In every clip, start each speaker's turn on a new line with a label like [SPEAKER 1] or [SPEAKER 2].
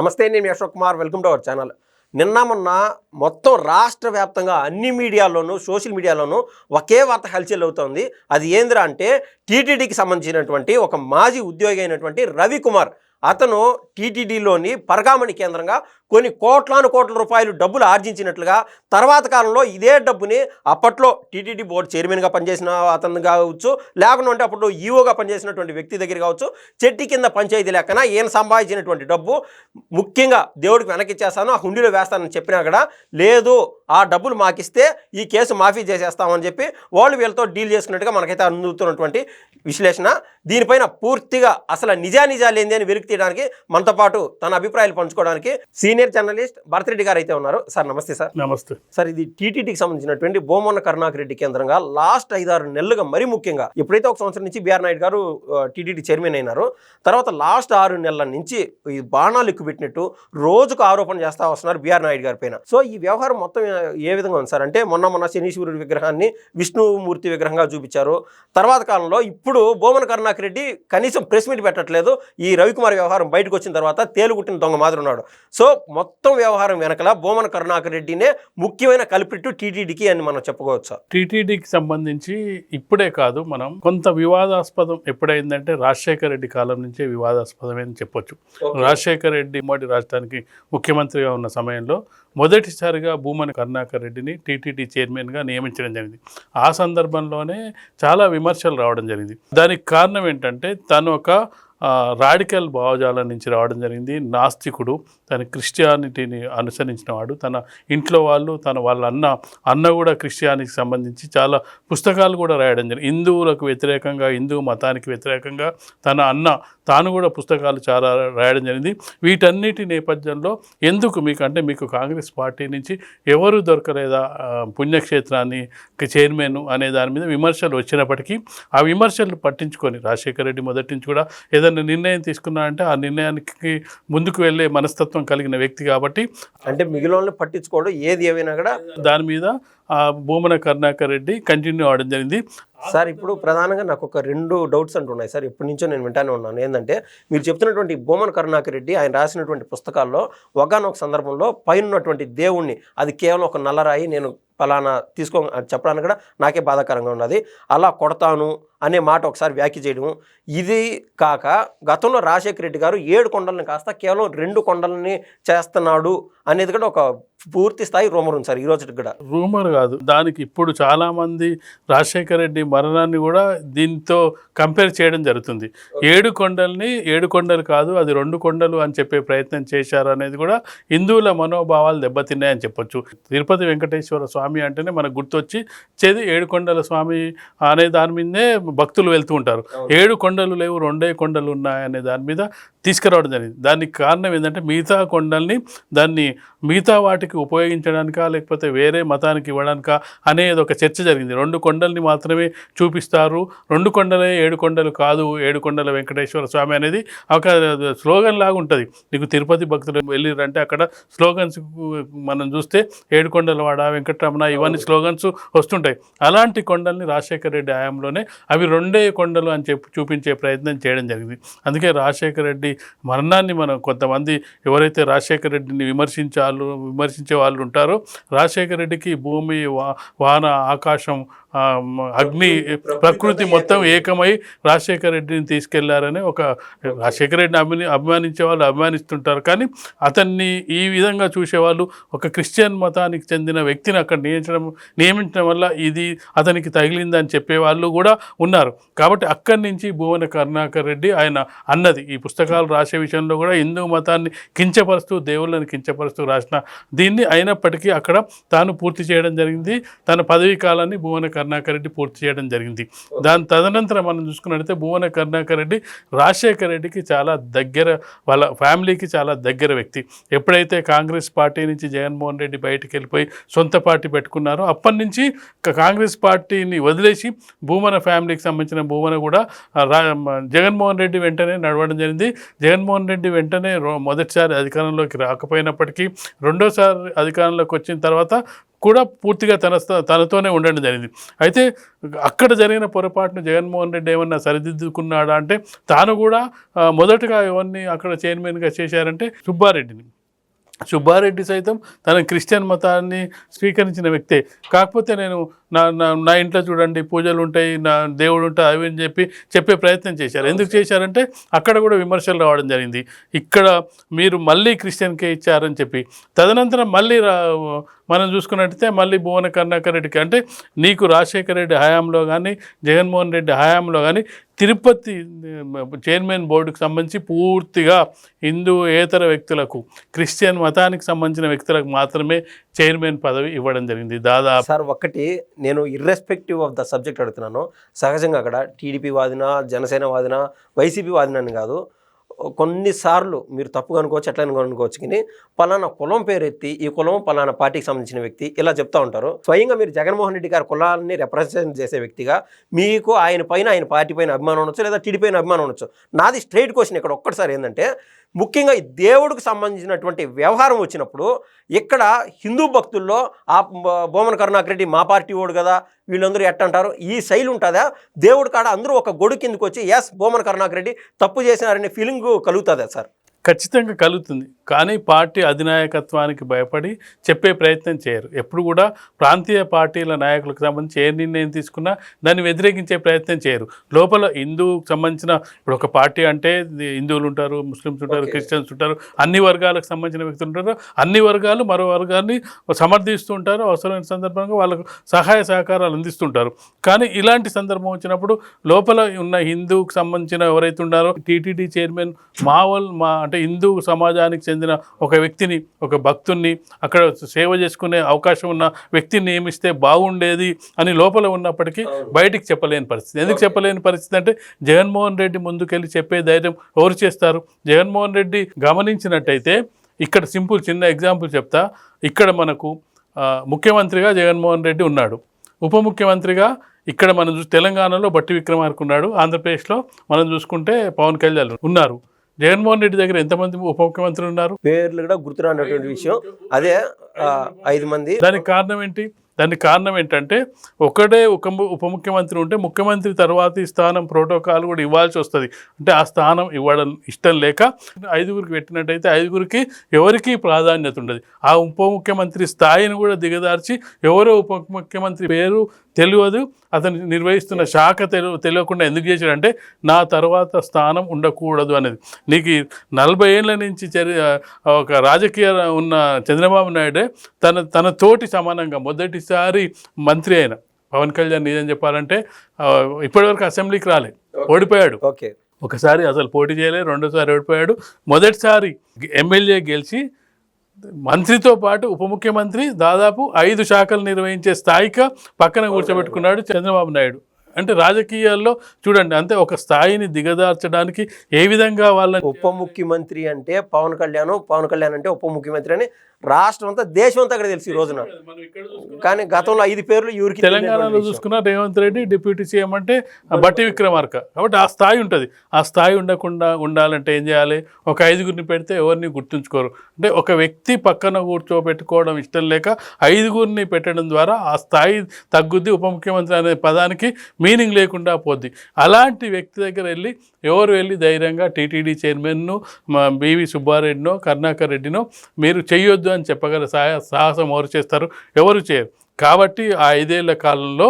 [SPEAKER 1] నమస్తే నేను యశోక్ Ashok Kumar. Welcome to our channel నిన్న మొన్న మొత్తం రాష్ట్ర వ్యాప్తంగా అన్ని మీడియాల్లోనూ సోషల్ మీడియాలోనూ ఒకే వార్త హల్చల్ అవుతోంది. అది ఏందిరా అంటే టీటీడీకి సంబంధించినటువంటి ఒక మాజీ ఉద్యోగి అయినటువంటి రవికుమార్. అతను టీటీడీలోని పరగామణి కేంద్రంగా కొన్ని కోట్లాను కోట్ల రూపాయలు డబ్బులు ఆర్జించినట్లుగా తర్వాత కాలంలో ఇదే డబ్బుని అప్పట్లో టీటీడీ బోర్డు చైర్మన్గా పనిచేసిన అతను కావచ్చు లేకుండా అప్పట్లో అప్పుడు ఈఓగా పనిచేసినటువంటి వ్యక్తి దగ్గర కావచ్చు చెట్టి కింద పంచాయతీ లెక్కన ఈయన సంపాదించినటువంటి డబ్బు ముఖ్యంగా దేవుడికి వెనక్కి ఇచ్చేస్తాను ఆ హుండీలో వేస్తానని చెప్పినా కూడా లేదు ఆ డబ్బులు మాకిస్తే ఈ కేసు మాఫీ చేసేస్తామని చెప్పి వాళ్ళు వీళ్ళతో డీల్ చేసుకున్నట్టుగా మనకైతే అందుతున్నటువంటి విశ్లేషణ దీనిపైన పూర్తిగా అసలు నిజానిజాలు ఏంది అని వెలికి తీయడానికి మనతో పాటు తన అభిప్రాయాలు పంచుకోవడానికి సీనియర్ జర్నలిస్ట్ భరతరెడ్డి గారు అయితే ఉన్నారు. సార్ నమస్తే సార్.
[SPEAKER 2] నమస్తే.
[SPEAKER 1] సార్ ఇది టీటీడీకి సంబంధించినటువంటి బోమన్న కరుణాకర్ రెడ్డి కేంద్రంగా లాస్ట్ ఐదారు నెలలుగా మరీ ముఖ్యంగా ఎప్పుడైతే ఒక సంవత్సరం నుంచి బీఆర్ నాయుడు గారు టీటీడీ చైర్మన్ అయినారో తర్వాత లాస్ట్ ఆరు నెలల నుంచి ఈ బాణాలు ఎక్కుపెట్టినట్టు రోజుకు ఆరోపణ చేస్తా వస్తున్నారు బీఆర్ నాయుడు గారి పైన. సో ఈ వ్యవహారం మొత్తం ఏ విధంగా ఉంది సార్? అంటే మొన్న మొన్న శనీశ్వరుడి విగ్రహాన్ని విష్ణుమూర్తి విగ్రహంగా చూపించారు. తర్వాత కాలంలో ఇప్పుడు బోమన కరుణాకర్ రెడ్డి కనీసం ప్రెస్ మీట్ పెట్టట్లేదు. ఈ రవికుమార్ వ్యవహారం బయటకు వచ్చిన తర్వాత తేలుగుట్టిన దొంగ మాదిరి ఉన్నాడు. సో మొత్తం వ్యవహారం వెనకల బోమన కరుణాకర్ రెడ్డినే ముఖ్యమైన కలిపిట్టు టీటీడీకి అని మనం చెప్పుకోవచ్చు
[SPEAKER 2] టీటీడీకి సంబంధించి ఇప్పుడే కాదు మనం కొంత వివాదాస్పదం ఎప్పుడైందంటే రాజశేఖర రెడ్డి కాలం నుంచే వివాదాస్పదమే అని చెప్పొచ్చు. రాజశేఖర రెడ్డి ఉమ్మడి రాష్ట్రానికి ముఖ్యమంత్రిగా ఉన్న సమయంలో మొదటిసారిగా భూమని కరుణాకర్ రెడ్డిని టీటీడీ చైర్మన్గా నియమించడం జరిగింది. ఆ సందర్భంలోనే చాలా విమర్శలు రావడం జరిగింది. దానికి కారణం ఏంటంటే తను ఒక రాడికల్ భావజాలం నుంచి రావడం జరిగింది. నాస్తికుడు తన క్రిస్టియానిటీని అనుసరించిన వాడు. తన ఇంట్లో వాళ్ళు తన వాళ్ళ అన్న అన్న కూడా క్రిస్టియానికి సంబంధించి చాలా పుస్తకాలు కూడా రాయడం జరిగింది. హిందువులకు వ్యతిరేకంగా హిందూ మతానికి వ్యతిరేకంగా తన అన్న తాను కూడా పుస్తకాలు చాలా రాయడం జరిగింది. వీటన్నిటి నేపథ్యంలో ఎందుకు మీకు అంటే మీకు కాంగ్రెస్ పార్టీ నుంచి ఎవరు దొరకలేదా పుణ్యక్షేత్రాన్ని చైర్మన్ అనే దాని మీద విమర్శలు వచ్చినప్పటికీ ఆ విమర్శలు పట్టించుకొని రాజశేఖర రెడ్డి మొదటి నుంచి కూడా ఏదైనా నిర్ణయం తీసుకున్నారంటే ఆ నిర్ణయానికి ముందుకు వెళ్ళే మనస్తత్వం కలిగిన వ్యక్తి కాబట్టి
[SPEAKER 1] అంటే మిగిలిన పట్టించుకోవడం ఏది ఏమైనా కూడా
[SPEAKER 2] దాని మీద భూమన కరుణాకర్ రెడ్డి కంటిన్యూ అవడం జరిగింది.
[SPEAKER 1] సార్ ఇప్పుడు ప్రధానంగా నాకు ఒక రెండు డౌట్స్ అంటున్నాయి. సార్ ఎప్పటి నుంచో నేను వింటానే ఉన్నాను. ఏంటంటే మీరు చెప్తున్నటువంటి భూమన్ కరుణాకర్ రెడ్డి ఆయన రాసినటువంటి పుస్తకాల్లో ఒకనొక సందర్భంలో పైన ఉన్నటువంటి దేవుణ్ణి అది కేవలం ఒక నల్లరాయి నేను ఫలానా తీసుకో చెప్పడానికి కూడా నాకే బాధాకరంగా ఉన్నది. అలా కొడతాను అనే మాట ఒకసారి వ్యాఖ్య చేయడం ఇది కాక గతంలో రాజశేఖర రెడ్డి గారు ఏడు కొండలను కాస్త కేవలం రెండు కొండలని చేస్తున్నాడు అనేది కూడా ఒక పూర్తి స్థాయి రూమర్ ఉంది సార్ ఈ రోజుకి కూడా.
[SPEAKER 2] రూమర్ కాదు దానికి ఇప్పుడు చాలామంది రాజశేఖర రెడ్డి మరణాన్ని కూడా దీంతో కంపేర్ చేయడం జరుగుతుంది. ఏడు కొండల్ని ఏడు కొండలు కాదు అది రెండు కొండలు అని చెప్పే ప్రయత్నం చేశారు అనేది కూడా హిందువుల మనోభావాలు దెబ్బతిన్నాయని చెప్పొచ్చు. తిరుపతి వెంకటేశ్వర స్వామి అంటేనే మనకు గుర్తొచ్చి చేది ఏడు కొండల స్వామి అనే దాని మీదే భక్తులు వెళ్తూ ఉంటారు. ఏడు కొండలు లేవు రెండే కొండలు ఉన్నాయనే దాని మీద తీసుకురావడం జరిగింది. దానికి కారణం ఏంటంటే మిగతా కొండల్ని దాన్ని మిగతా వాటికి ఉపయోగించడానికా లేకపోతే వేరే మతానికి ఇవ్వడానికా అనేది ఒక చర్చ జరిగింది. రెండు కొండల్ని మాత్రమే చూపిస్తారు. రెండు కొండలే ఏడు కొండలు కాదు. ఏడు కొండల వెంకటేశ్వర స్వామి అనేది ఒక స్లోగన్ లాగా ఉంటుంది. నీకు తిరుపతి భక్తులు వెళ్ళిరంటే అక్కడ స్లోగన్స్ మనం చూస్తే ఏడు కొండల వాడ వెంకటరమణ ఇవన్నీ స్లోగన్స్ వస్తుంటాయి. అలాంటి కొండల్ని రాజశేఖర రెడ్డి హయాంలోనే అవి రెండే కొండలు అని చెప్పి చూపించే ప్రయత్నం చేయడం జరిగింది. అందుకే రాజశేఖర రెడ్డి మరణాన్ని మనం కొంతమంది ఎవరైతే రాజశేఖర రెడ్డిని విమర్శించాలు విమర్శించే వాళ్ళు ఉంటారో. రాజశేఖర రెడ్డికి భూమి వాన ఆకాశం అగ్ని ప్రకృతి మొత్తం ఏకమై రాజశేఖర రెడ్డిని తీసుకెళ్ళారని ఒక రాజశేఖర రెడ్డిని అభిని అభిమానించే వాళ్ళు అభిమానిస్తుంటారు. కానీ అతన్ని ఈ విధంగా చూసేవాళ్ళు ఒక క్రిస్టియన్ మతానికి చెందిన వ్యక్తిని అక్కడ నియమించడం నియమించడం వల్ల ఇది అతనికి తగిలిందని చెప్పేవాళ్ళు కూడా ఉన్నారు. కాబట్టి అక్కడి నుంచి భువన కరుణాకర్ రెడ్డి ఆయన అన్నది. ఈ పుస్తకాలు రాసే విషయంలో కూడా హిందూ మతాన్ని కించపరుస్తూ దేవుళ్ళని కించపరుస్తూ రాసిన దీన్ని అయినప్పటికీ అక్కడ తాను పూర్తి చేయడం జరిగింది. తన పదవీ కాలాన్ని భువన కరుణాకర్ రెడ్డి పూర్తి చేయడం జరిగింది. దాని తదనంతరం మనం చూసుకున్నట్లయితే భువన కరుణాకర్ రెడ్డి రాజశేఖర్ రెడ్డికి చాలా దగ్గర వాళ్ళ ఫ్యామిలీకి చాలా దగ్గర వ్యక్తి. ఎప్పుడైతే కాంగ్రెస్ పార్టీ నుంచి జగన్మోహన్ రెడ్డి బయటికి వెళ్ళిపోయి సొంత పార్టీ పెట్టుకున్నారో అప్పటి నుంచి కాంగ్రెస్ పార్టీని వదిలేసి భూమన ఫ్యామిలీకి సంబంధించిన భూమన కూడా రా జగన్మోహన్ రెడ్డి వెంటనే నడవడం జరిగింది. జగన్మోహన్ రెడ్డి వెంటనే మొదటిసారి అధికారంలోకి రాకపోయినప్పటికీ రెండోసారి అధికారంలోకి వచ్చిన తర్వాత కూడా పూర్తిగా తన తనతోనే ఉండడం జరిగింది. అయితే అక్కడ జరిగిన పొరపాటును జగన్మోహన్ రెడ్డి ఏమన్నా సరిదిద్దుకున్నాడా అంటే తాను కూడా మొదటగా ఎవరిని అక్కడ చైర్మన్గా చేశారంటే సుబ్బారెడ్డిని. సుబ్బారెడ్డి సైతం తన క్రిస్టియన్ మతాన్ని స్వీకరించిన వ్యక్తే. కాకపోతే నేను నా నా ఇంట్లో చూడండి పూజలు ఉంటాయి నా దేవుడు ఉంటాయి అవి అని చెప్పి చెప్పే ప్రయత్నం చేశారు. ఎందుకు చేశారంటే అక్కడ కూడా విమర్శలు రావడం జరిగింది. ఇక్కడ మీరు మళ్ళీ క్రిస్టియన్కే ఇచ్చారని చెప్పి. తదనంతరం మళ్ళీ మనం చూసుకున్నట్టయితే మళ్ళీ భువన కర్ణాకర్ రెడ్డికి అంటే నీకు రాజశేఖర రెడ్డి హయాంలో కానీ జగన్మోహన్ రెడ్డి హయాంలో కానీ తిరుపతి చైర్మన్ బోర్డుకు సంబంధించి పూర్తిగా హిందూ ఏతర వ్యక్తులకు క్రిస్టియన్ మతానికి సంబంధించిన వ్యక్తులకు మాత్రమే చైర్మన్ పదవి ఇవ్వడం జరిగింది. దాదాపు
[SPEAKER 1] సార్ ఒక్కటి నేను ఇర్రెస్పెక్టివ్ ఆఫ్ ద సబ్జెక్ట్ అడుగుతున్నాను. సహజంగా అక్కడ టీడీపీ వాదిన జనసేన వాదిన వైసీపీ వాదిన అని కాదు కొన్నిసార్లు మీరు తప్పుగా అనుకోవచ్చు ఎట్లా అనుకోవచ్చు కానీ పలానా కులం పేరు ఎత్తి ఈ కులం పలానా పార్టీకి సంబంధించిన వ్యక్తి ఇలా చెప్తా ఉంటారు. స్వయంగా మీరు జగన్మోహన్ రెడ్డి గారి కులాన్ని రిప్రజెంట్ చేసే వ్యక్తిగా మీకు ఆయన పైన ఆయన పార్టీ పైన అభిమానం ఉండొచ్చు లేదా టీడీ పైన అభిమానం ఉండొచ్చు. నాది స్ట్రైట్ క్వశ్చన్ ఇక్కడ ఒక్కసారి ఏంటంటే ముఖ్యంగా ఈ దేవుడికి సంబంధించినటువంటి వ్యవహారం వచ్చినప్పుడు ఇక్కడ హిందూ భక్తుల్లో ఆ బోమన్ బొమ్మన కరుణాకర్ రెడ్డి మా పార్టీ ఓడు కదా వీళ్ళందరూ ఎట్ట అంటారు ఈ శైలి ఉంటుందా? దేవుడి కాడ అందరూ ఒక గొడు కిందకి వచ్చి ఎస్ బోమన్ కరుణాకర్ రెడ్డి తప్పు చేసినారనే ఫీలింగ్ కలుగుతుందా సార్?
[SPEAKER 2] ఖచ్చితంగా కలుగుతుంది. కానీ పార్టీ అధినాయకత్వానికి భయపడి చెప్పే ప్రయత్నం చేయరు. ఎప్పుడు కూడా ప్రాంతీయ పార్టీల నాయకులకు సంబంధించి ఏ నిర్ణయం తీసుకున్నా దాన్ని వ్యతిరేకించే ప్రయత్నం చేయరు. లోపల హిందూకు సంబంధించిన ఇప్పుడు ఒక పార్టీ అంటే హిందువులు ఉంటారు ముస్లిమ్స్ ఉంటారు. క్రిస్టియన్స్ ఉంటారు అన్ని వర్గాలకు సంబంధించిన వ్యక్తులు ఉంటారు. అన్ని వర్గాలు మరో వర్గాన్ని సమర్థిస్తూ ఉంటారు. అవసరమైన సందర్భంగా వాళ్ళకు సహాయ సహకారాలు అందిస్తుంటారు. కానీ ఇలాంటి సందర్భం వచ్చినప్పుడు లోపల ఉన్న హిందూకు సంబంధించిన ఎవరైతే ఉన్నారో టీటీడీ చైర్మన్ మావల్ మా అంటే హిందూ సమాజానికి చెందిన ఒక వ్యక్తిని ఒక భక్తుణ్ణి అక్కడ సేవ చేసుకునే అవకాశం ఉన్న వ్యక్తిని నియమిస్తే బాగుండేది అని లోపల ఉన్నప్పటికీ బయటికి చెప్పలేని పరిస్థితి. ఎందుకు చెప్పలేని పరిస్థితి అంటే జగన్మోహన్ రెడ్డి ముందుకెళ్ళి చెప్పే ధైర్యం ఎవరు చేస్తారు? జగన్మోహన్ రెడ్డి గమనించినట్టయితే ఇక్కడ సింపుల్ చిన్న ఎగ్జాంపుల్ చెప్తా. ఇక్కడ మనకు ముఖ్యమంత్రిగా జగన్మోహన్ రెడ్డి ఉన్నాడు. ఉప ముఖ్యమంత్రిగా ఇక్కడ మనం చూ తెలంగాణలో బట్టి విక్రమార్క ఉన్నాడు. ఆంధ్రప్రదేశ్లో మనం చూసుకుంటే పవన్ కళ్యాణ్ ఉన్నారు. జగన్మోహన్ రెడ్డి దగ్గర ఎంతమంది ఉప ముఖ్యమంత్రులు ఉన్నారు?
[SPEAKER 1] పేర్లు కూడా గుర్తురానటువంటి విషయం. అదే ఐదు మంది.
[SPEAKER 2] దానికి కారణం ఏంటి? దానికి కారణం ఏంటంటే ఒకటే ఒక ఉప ముఖ్యమంత్రి ఉంటే ముఖ్యమంత్రి తర్వాతి స్థానం ప్రోటోకాల్ కూడా ఇవ్వాల్సి వస్తుంది. అంటే ఆ స్థానం ఇవ్వడం ఇష్టం లేక ఐదుగురికి పెట్టినట్టయితే ఐదుగురికి ఎవరికి ప్రాధాన్యత ఉండదు. ఆ ఉప ముఖ్యమంత్రి స్థాయిని కూడా దిగదార్చి ఎవరో ఉప ముఖ్యమంత్రి పేరు తెలియదు. అతను నిర్వహిస్తున్న శాఖ తెలు తెలియకుండా ఎందుకు చేశాడంటే నా తర్వాత స్థానం ఉండకూడదు అనేది. నీకు ఈ నలభై ఏళ్ళ నుంచి ఒక రాజకీయ ఉన్న చంద్రబాబు నాయుడే తన తన తోటి సమానంగా మొదటిసారి మంత్రి అయిన. పవన్ కళ్యాణ్ నిజం చెప్పాలంటే ఇప్పటివరకు అసెంబ్లీకి రాలే. ఓడిపోయాడు.
[SPEAKER 1] ఓకే.
[SPEAKER 2] ఒకసారి అసలు పోటీ చేయలేదు రెండోసారి ఓడిపోయాడు. మొదటిసారి ఎమ్మెల్యే గెలిచి మంత్రితో పాటు ఉప ముఖ్యమంత్రి దాదాపు ఐదు శాఖలు నిర్వహించే స్థాయిగా పక్కన కూర్చోబెట్టుకున్నాడు చంద్రబాబు నాయుడు. అంటే రాజకీయాల్లో చూడండి అంతే ఒక స్థాయిని దిగదార్చడానికి ఏ విధంగా వాళ్ళని
[SPEAKER 1] ఉప ముఖ్యమంత్రి అంటే పవన్ కళ్యాణ్ పవన్ కళ్యాణ్ అంటే ఉప ముఖ్యమంత్రి అని రాష్ట్రం అంతా దేశం అంతా అక్కడ తెలుసు ఈ రోజున. కానీ గతంలో ఐదు పేర్లు ఎవరికి
[SPEAKER 2] తెలంగాణలో. చూసుకున్న రేవంత్ రెడ్డి డిప్యూటీ సీఎం అంటే బట్టి విక్రమార్క. కాబట్టి ఆ స్థాయి ఉంటుంది. ఆ స్థాయి ఉండకుండా ఉండాలంటే ఏం చేయాలి? ఒక ఐదుగురిని పెడితే ఎవరిని గుర్తుంచుకోరు? అంటే ఒక వ్యక్తి పక్కన కూర్చోబెట్టుకోవడం ఇష్టం లేక ఐదుగురిని పెట్టడం ద్వారా ఆ స్థాయి తగ్గుద్ది ఉప ముఖ్యమంత్రి అనే పదానికి మీనింగ్ లేకుండా పోద్ది. అలాంటి వ్యక్తి దగ్గర వెళ్ళి ఎవరు వెళ్ళి ధైర్యంగా టీటీడీ చైర్మన్ను మా బివి సుబ్బారెడ్డినో కరుణాకర్ రెడ్డినో మీరు చెయ్యొద్దు అని చెప్పగల సాహ సాహసం ఎవరు చేస్తారు? ఎవరు చేయరు. కాబట్టి ఆ ఐదేళ్ళ కాలంలో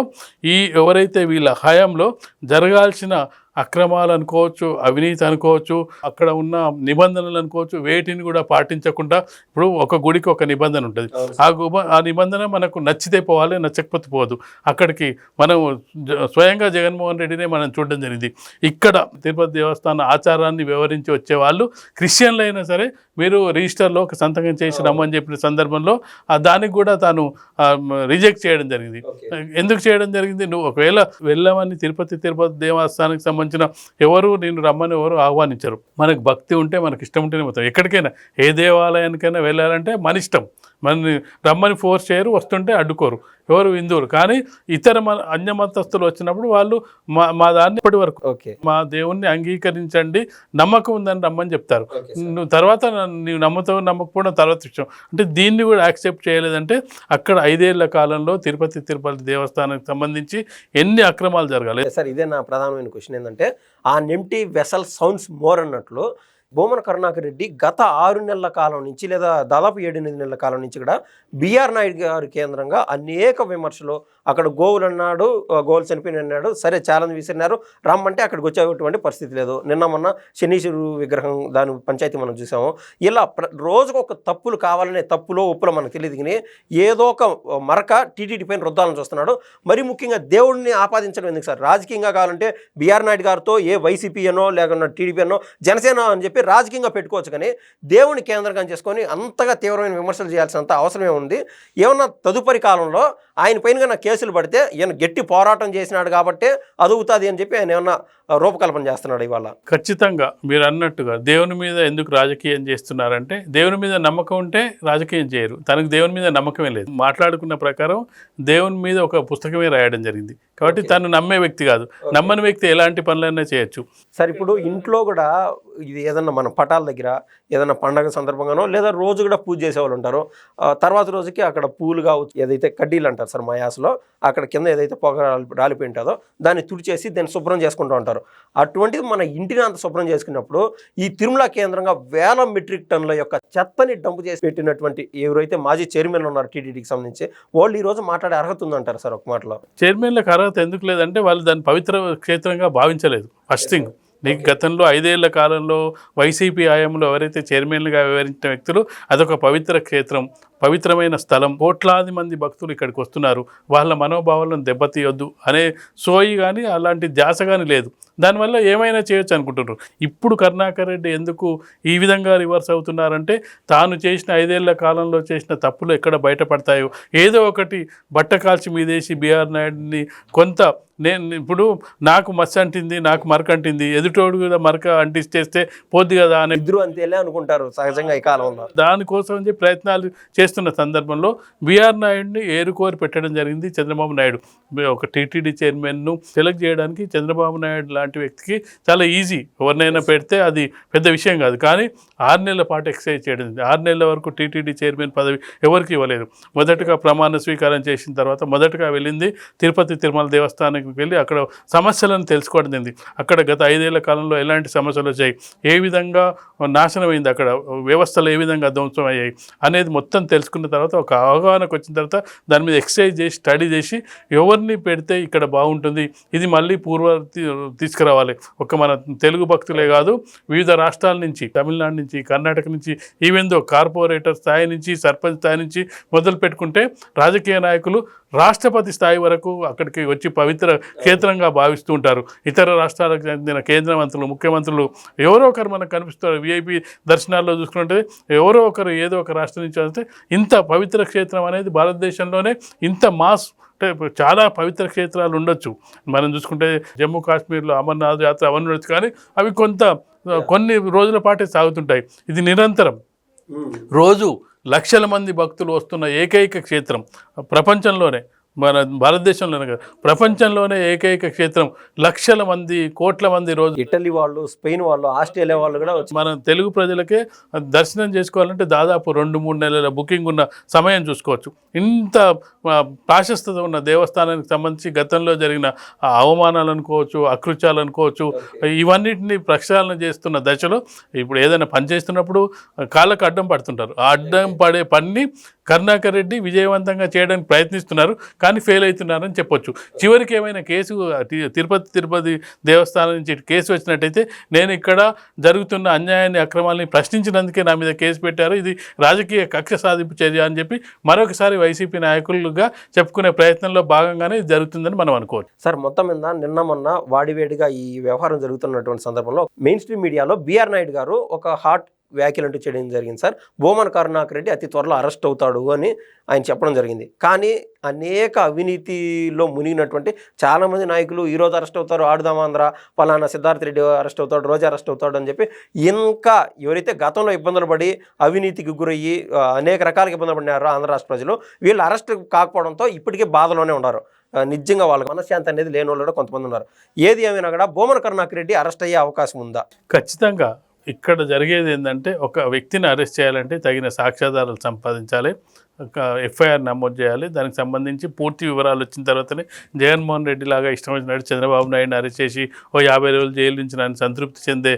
[SPEAKER 2] ఈ ఎవరైతే వీళ్ళ హయాంలో జరగాల్సిన అక్రమాలు అనుకోవచ్చు అవినీతి అనుకోవచ్చు అక్కడ ఉన్న నిబంధనలు అనుకోవచ్చు వేటిని కూడా పాటించకుండా ఇప్పుడు ఒక గుడికి ఒక నిబంధన ఉంటుంది. ఆ ఆ నిబంధన మనకు నచ్చితే పోవాలి నచ్చకపోతే పోదు. అక్కడికి మనం స్వయంగా జగన్మోహన్ రెడ్డినే మనం చూడడం జరిగింది. ఇక్కడ తిరుపతి దేవస్థాన ఆచారాన్ని వివరించి వచ్చే వాళ్ళు క్రిస్టియన్లు అయినా సరే మీరు రిజిస్టర్లో ఒక సంతకం చేసి రమ్మని చెప్పిన సందర్భంలో ఆ దానికి కూడా తాను రిజెక్ట్ చేయడం జరిగింది. ఎందుకు చేయడం జరిగింది? నువ్వు ఒకవేళ వెళ్ళమని తిరుపతి తిరుపతి దేవస్థానానికి సంబంధించిన ఎవరు నేను రమ్మని ఎవరు ఆహ్వానించరు. మనకు భక్తి ఉంటే మనకి ఇష్టం ఉంటేనే పోతాం. ఎక్కడికైనా ఏ దేవాలయానికైనా వెళ్ళాలంటే మన ఇష్టం. మనని రమ్మని ఫోర్స్ చేయరు వస్తుంటే అడ్డుకోరు. ఎవరు హిందువులు కానీ ఇతర మన అన్య మతస్థులు వచ్చినప్పుడు వాళ్ళు మా మా దాన్ని ఇప్పటి వరకు
[SPEAKER 1] ఓకే.
[SPEAKER 2] మా దేవుణ్ణి అంగీకరించండి నమ్మకం ఉందని రమ్మని చెప్తారు. నువ్వు తర్వాత నన్ను నీవు నమ్ముతావు నమ్మకపోవడం తర్వాత విషయం అంటే దీన్ని కూడా యాక్సెప్ట్ చేయలేదంటే అక్కడ ఐదేళ్ళ కాలంలో తిరుపతి తిరుపతి దేవస్థానానికి సంబంధించి ఎన్ని అక్రమాలు జరగాలి.
[SPEAKER 1] సార్ ఇదే నా ప్రధానమైన క్వశ్చన్ ఏంటంటే ఆ నెంటీ వెసల్ సౌండ్స్ మోర్ అన్నట్లు భూమన కరుణాకర్ రెడ్డి గత ఆరు నెలల కాలం నుంచి లేదా దాదాపు ఏడెనిమిది నెలల కాలం నుంచి కూడా బీఆర్ నాయుడు గారి కేంద్రంగా అనేక విమర్శలు అక్కడ గోవులు అన్నాడు గోవులు చనిపోయిన అన్నాడు సరే ఛాలెంజ్ విసిరినారు రమ్మంటే అక్కడికి వచ్చేటువంటి పరిస్థితి లేదు. నిన్న మొన్న శనీశ్వరు విగ్రహం దాని పంచాయతీ మనం చూసాము. ఇలా ప్ర రోజుకు ఒక తప్పులు కావాలనే తప్పులో ఉప్పులో మనకు తెలియదు కానీ ఏదో ఒక మరక టీటీడీ పైన రుద్దాలని చూస్తున్నాడు. మరి ముఖ్యంగా దేవుడిని ఆపాదించడం ఎందుకు సార్? రాజకీయంగా కావాలంటే బీఆర్ నాయుడు గారితో ఏ వైసీపీ అనో లేకుండా టీడీపీ అనో జనసేన అని చెప్పి రాజకీయంగా పెట్టుకోవచ్చు కానీ దేవుని కేంద్రంగా చేసుకొని అంతగా తీవ్రమైన విమర్శలు చేయాల్సినంత అవసరమే ఉంది. ఏమన్నా తదుపరి కాలంలో ఆయన పైన కన్నా కేసులు పడితే ఈయన గట్టి పోరాటం చేసినాడు కాబట్టి అదుగుతుంది అని చెప్పి ఆయన ఏమన్నా రూపకల్పన చేస్తున్నాడు ఇవాళ.
[SPEAKER 2] ఖచ్చితంగా మీరు అన్నట్టుగా దేవుని మీద ఎందుకు రాజకీయం చేస్తున్నారంటే దేవుని మీద నమ్మకం ఉంటే రాజకీయం చేయరు. తనకు దేవుని మీద నమ్మకమే లేదు. మాట్లాడుకున్న ప్రకారం దేవుని మీద ఒక పుస్తకమే రాయడం జరిగింది. కాబట్టి తను నమ్మే వ్యక్తి కాదు. నమ్మని వ్యక్తి ఎలాంటి పనులైనా చేయొచ్చు.
[SPEAKER 1] సార్ ఇప్పుడు ఇంట్లో కూడా ఇది ఏదన్నా మన పటాల దగ్గర ఏదన్నా పండగ సందర్భంగానో లేదా రోజు కూడా పూజ చేసేవాళ్ళు ఉంటారు. ఆ, తర్వాత రోజుకి అక్కడ పూలు కావచ్చు ఏదైతే కడ్డీలు అంటారు సార్ మయాస్లో అక్కడ కింద ఏదైతే పొగ రాలి- రాలిపోయి ఉంటుందో దాన్ని తుడిచేసి దాన్ని శుభ్రం చేసుకుంటూ ఉంటారు. అటువంటిది మన ఇంటిని అంత శుభ్రం చేసుకున్నప్పుడు ఈ తిరుమల కేంద్రంగా వేల మెట్రిక్ టన్నుల యొక్క చెత్తని డంపు చేసి పెట్టినటువంటి ఎవరైతే మాజీ చైర్మన్ ఉన్నారు టీటీడీకి సంబంధించి వాళ్ళు ఈ రోజు మాట్లాడే అర్హత ఉందంటారు సార్ ఒక మాటలో?
[SPEAKER 2] చైర్మన్లకు అర్హత ఎందుకు లేదంటే వాళ్ళు దాన్ని పవిత్ర క్షేత్రంగా భావించలేదు. First thing. నీకు గతంలో ఐదేళ్ళ కాలంలో వైసీపీ హయాంలో ఎవరైతే చైర్మన్లుగా వివరించిన వ్యక్తులు అదొక పవిత్ర క్షేత్రం పవిత్రమైన స్థలం. కోట్లాది మంది భక్తులు ఇక్కడికి వస్తున్నారు. వాళ్ళ మనోభావాలను దెబ్బతీయొద్దు అనే సోయి కానీ అలాంటి ధ్యాస కానీ లేదు. దానివల్ల ఏమైనా చేయొచ్చు అనుకుంటున్నారు? ఇప్పుడు కరుణాకర్ రెడ్డి ఎందుకు ఈ విధంగా రివర్స్ అవుతున్నారంటే తాను చేసిన ఐదేళ్ళ కాలంలో చేసిన తప్పులు ఎక్కడ బయటపడతాయో. ఏదో ఒకటి బట్ట కాల్చి మీదేసి బీఆర్ నాయుడిని కొంత నేను ఇప్పుడు నాకు మచ్చ అంటింది నాకు మరక అంటింది ఎదుటోడు కూడా మరక అంటిస్తేస్తే పోద్ది కదా అనే
[SPEAKER 1] ఇద్దరు అంతేలే అనుకుంటారు సహజంగా ఈ కాలంలో.
[SPEAKER 2] దానికోసం ప్రయత్నాలు చేస్తున్న సందర్భంలో బీఆర్ నాయుడిని ఏరుకోరి పెట్టడం జరిగింది చంద్రబాబు నాయుడు. ఒక టీటీడీ చైర్మన్ను సెలెక్ట్ చేయడానికి చంద్రబాబు నాయుడు లాంటి వ్యక్తికి చాలా ఈజీ. ఎవరినైనా పెడితే అది పెద్ద విషయం కాదు. కానీ ఆరు నెలల పాటు ఎక్సైజ్ చేయడం. ఆరు నెలల వరకు టీటీడీ చైర్మన్ పదవి ఎవరికి ఇవ్వలేదు. మొదటగా ప్రమాణ స్వీకారం చేసిన తర్వాత మొదటగా వెళ్ళింది తిరుపతి తిరుమల దేవస్థానానికి వెళ్ళి అక్కడ సమస్యలను తెలుసుకోవడం జరిగింది అక్కడ గత ఐదేళ్ళ కాలంలో ఎలాంటి సమస్యలు వచ్చాయి? ఏ విధంగా నాశనం అయింది అక్కడ వ్యవస్థలు ఏ విధంగా ధ్వంసం అయ్యాయి అనేది మొత్తం తెలుసుకున్న తర్వాత ఒక అవగాహనకు వచ్చిన తర్వాత దాని మీద ఎక్సర్సైజ్ చేసి స్టడీ చేసి ఎవరిని పెడితే ఇక్కడ బాగుంటుంది? ఇది మళ్ళీ పూర్వ తీసుకురావాలి. ఒక మన తెలుగు భక్తులే కాదు వివిధ రాష్ట్రాల నుంచి తమిళనాడు నుంచి కర్ణాటక నుంచి ఈవెన్ దో కార్పొరేటర్ స్థాయి నుంచి సర్పంచ్ స్థాయి నుంచి మొదలు పెట్టుకుంటే రాజకీయ నాయకులు రాష్ట్రపతి స్థాయి వరకు అక్కడికి వచ్చి పవిత్ర క్షేత్రంగా భావిస్తూ ఉంటారు. ఇతర రాష్ట్రాలకు చెందిన కేంద్ర మంత్రులు ముఖ్యమంత్రులు ఎవరో ఒకరు మనకు కనిపిస్తారు. విఐపి దర్శనాల్లో చూసుకుంటే ఎవరో ఒకరు ఏదో ఒక రాష్ట్రం నుంచి వస్తే ఇంత పవిత్ర క్షేత్రం అనేది భారతదేశంలోనే ఇంత మాస్ అంటే చాలా పవిత్ర క్షేత్రాలు ఉండొచ్చు. మనం చూసుకుంటే జమ్మూ కాశ్మీర్లో అమర్నాథ్ యాత్ర అవన్నీ ఉండొచ్చు. కానీ అవి కొంత కొన్ని రోజుల పాటే సాగుతుంటాయి. ఇది నిరంతరం. రోజు లక్షల మంది భక్తులు వస్తున్న ఏకైక క్షేత్రం ప్రపంచంలోనే. మన భారతదేశంలోనే కాదు ప్రపంచంలోనే ఏకైక క్షేత్రం. లక్షల మంది కోట్ల మంది రోజు
[SPEAKER 1] ఇటలీ వాళ్ళు స్పెయిన్ వాళ్ళు ఆస్ట్రేలియా వాళ్ళు కూడా వచ్చి
[SPEAKER 2] మన తెలుగు ప్రజలకే దర్శనం చేసుకోవాలంటే దాదాపు రెండు మూడు నెలల బుకింగ్ ఉన్న సమయం చూసుకోవచ్చు. ఇంత ప్రాశస్తత ఉన్న దేవస్థానానికి సంబంధించి గతంలో జరిగిన అవమానాలు అనుకోవచ్చు అకృత్యాలు అనుకోవచ్చు ఇవన్నిటిని ప్రక్షాళన చేస్తున్న దశలో ఇప్పుడు ఏదైనా పని చేస్తున్నప్పుడు కాళ్ళకు అడ్డం పడుతుంటారు. ఆ అడ్డం పడే పని కరుణాకర్ రెడ్డి విజయవంతంగా చేయడానికి ప్రయత్నిస్తున్నారు. కానీ ఫెయిల్ అవుతున్నారని చెప్పొచ్చు. చివరికి ఏమైనా కేసు తిరుపతి తిరుపతి దేవస్థానం నుంచి కేసు వచ్చినట్టయితే నేను ఇక్కడ జరుగుతున్న అన్యాయాన్ని అక్రమాలని ప్రశ్నించినందుకే నా మీద కేసు పెట్టారు. ఇది రాజకీయ కక్ష సాధింపు చర్య అని చెప్పి మరొకసారి వైసీపీ నాయకులుగా చెప్పుకునే ప్రయత్నంలో భాగంగానే ఇది జరుగుతుందని మనం అనుకోవచ్చు.
[SPEAKER 1] సార్ మొత్తం మీద నిన్న మొన్న వాడివేడిగా ఈ వ్యవహారం జరుగుతున్నటువంటి సందర్భంలో మెయిన్ స్ట్రీమ్ మీడియాలో బీఆర్ నాయుడు గారు ఒక హాట్ వ్యాఖ్యలు అంటూ చేయడం జరిగింది సార్. భూమన కరుణాకర్ రెడ్డి అతి త్వరలో అరెస్ట్ అవుతాడు అని ఆయన చెప్పడం జరిగింది. కానీ అనేక అవినీతిలో మునిగినటువంటి చాలామంది నాయకులు ఈరోజు అరెస్ట్ అవుతారు ఆడుదామాంధ్ర ఫలానా సిద్ధార్థ రెడ్డి అరెస్ట్ అవుతాడు రోజా అరెస్ట్ అవుతాడు అని చెప్పి ఇంకా ఎవరైతే గతంలో ఇబ్బందులు పడి అవినీతికి గురయ్యి అనేక రకాలుగా ఇబ్బందులు పడినారో ఆంధ్ర రాష్ట్ర ప్రజలు వీళ్ళు అరెస్ట్ కాకపోవడంతో ఇప్పటికే బాధలోనే ఉన్నారు. నిజంగా వాళ్ళకి మనశ్శాంతి అనేది లేని వాళ్ళు కూడా కొంతమంది ఉన్నారు. ఏది ఏమైనా కూడా భూమన కరుణాకర్ రెడ్డి అరెస్ట్ అయ్యే అవకాశం ఉందా?
[SPEAKER 2] ఖచ్చితంగా ఇక్కడ జరిగేది ఏంటంటే ఒక వ్యక్తిని అరెస్ట్ చేయాలంటే తగిన సాక్ష్యాధారాలు సంపాదించాలి. ఎఫ్ఐఆర్ నమోదు చేయాలి. దానికి సంబంధించి పూర్తి వివరాలు వచ్చిన తర్వాతనే జగన్మోహన్ రెడ్డి లాగా ఇష్టం వచ్చినట్టు చంద్రబాబు నాయుడుని అరెస్ట్ చేసి ఓ యాభై రోజులు జైలు నుంచి నన్ను సంతృప్తి చెందే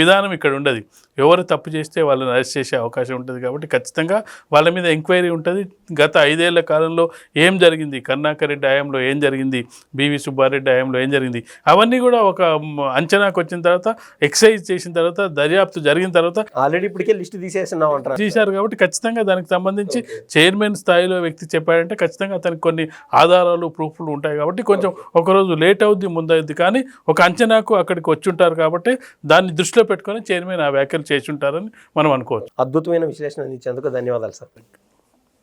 [SPEAKER 2] విధానం ఇక్కడ ఉండదు. ఎవరు తప్పు చేస్తే వాళ్ళని అరెస్ట్ చేసే అవకాశం ఉంటుంది కాబట్టి ఖచ్చితంగా వాళ్ళ మీద ఎంక్వైరీ ఉంటుంది. గత ఐదేళ్ళ కాలంలో ఏం జరిగింది? కరుణాకర్ రెడ్డి హయాంలో ఏం జరిగింది? బివి సుబ్బారెడ్డి హయాంలో ఏం జరిగింది? అవన్నీ కూడా ఒక అంచనాకు వచ్చిన తర్వాత ఎక్సైజ్ చేసిన తర్వాత దర్యాప్తు జరిగిన తర్వాత
[SPEAKER 1] ఆల్రెడీ ఇప్పటికే లిస్ట్ తీసేస్తున్నాం అంటారు
[SPEAKER 2] చేశారు కాబట్టి ఖచ్చితంగా దానికి సంబంధించి చైర్మన్ స్థాయిలో వ్యక్తి చెప్పాడంటే ఖచ్చితంగా అతనికి కొన్ని ఆధారాలు ప్రూఫ్లు ఉంటాయి కాబట్టి కొంచెం ఒకరోజు లేట్ అవుద్ది ముందవుద్ది కానీ ఒక అంచనాకు అక్కడికి వచ్చి ఉంటారు కాబట్టి దాన్ని దృష్టిలో పెట్టుకొని చైర్మన్ ఆ వ్యాఖ్యలు చేసి ఉంటారని మనం అనుకోవచ్చు.
[SPEAKER 1] అద్భుతమైన విశ్లేషణ అందించేందుకు ధన్యవాదాలు సార్.